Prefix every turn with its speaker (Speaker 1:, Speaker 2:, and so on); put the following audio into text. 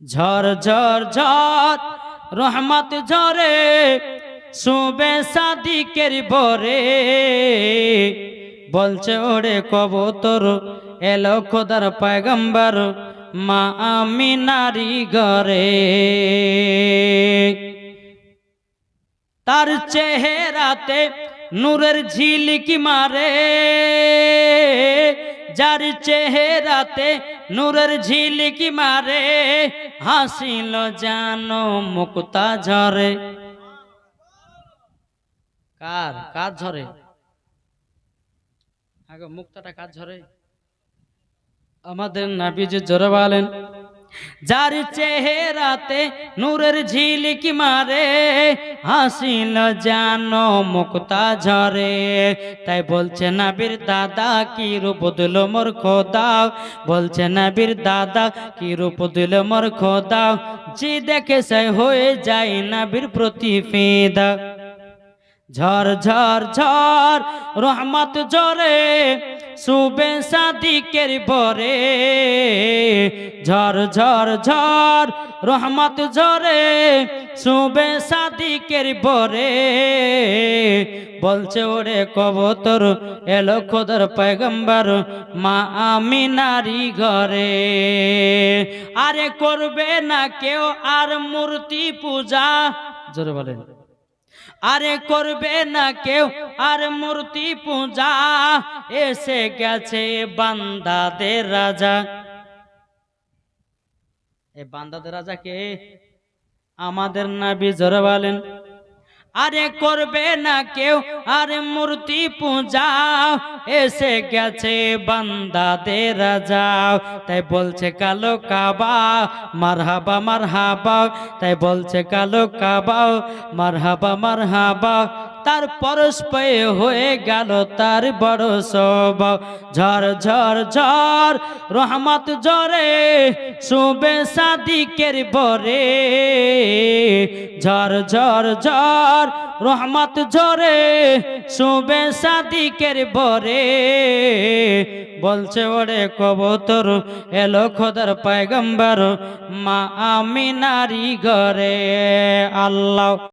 Speaker 1: ঝড় ঝড় ঝড় রহমত ঝরে, শুবে সাদিকের বরে বলছে, ওরে কবতর, এলো খোদার পায়গম্বর, মা আমি নারী ঘরে। তার চেহারাতে নূরের ঝিলিকি মারে। যার চেহারাতে নূরের ঝিলিকি মারে, হাসিল জানো মুক্তা ঝরে। কার? কার ঝরে? আগে মুক্তাটা কার ঝরে? আমাদের নাবিজি জোরে বলেন। যার চেহারাতে নূরের ঝিলিকি মারে, হাসিল জানো মুক্তা ঝরে। তাই বলছে নাবির দাদা, কি রূপ দিল মোর খোদা? বলছে নাবির দাদা, কি রূপ দিল মোর খোদা? যে দেখে সে হয়ে যায় নাবির প্রতি ফেদা ঝড় ঝড় ঝড় রহমত জরে সুবে সাদিকের বরে ঝড় ঝড় ঝড় রহমত জরে সুবে সাদিকের বরে। বলছে, ওরে কবতর, এলো খোদর পয়গম্বর, মা আমি নারী ঘরে। আরে করবে না কেউ আর মূর্তি পূজা। জোরে বলেন। আরে করবে না কেউ, আর মূর্তি পূজা, এসে গেছে বান্দাদের রাজা। এ বান্দাদের রাজা কে? আমাদের নাবি জোরে বলেন। আরে করবে না কেউ, আরে মূর্তি পূজা, এসে গেছে বান্দাদের যাও তাই বলছে কালো কাবা, মারহাবা মারহাবা। তাই বলছে কালো কাবা, মারহাবা মারহাবা। তার পরশ পেয়ে হয়ে গেল তার বড় সব। ঝড় ঝড় ঝড়, রহমত জরে শুবে সাদিকের বরে। ঝড় ঝড় ঝড়, রহমত ঝরে শুবে সাদিকের বরে। বলছে, ওরে কবতর, এলো খোদার পায়গম্বর, মা আমি নারী ঘরে, আল্লাহ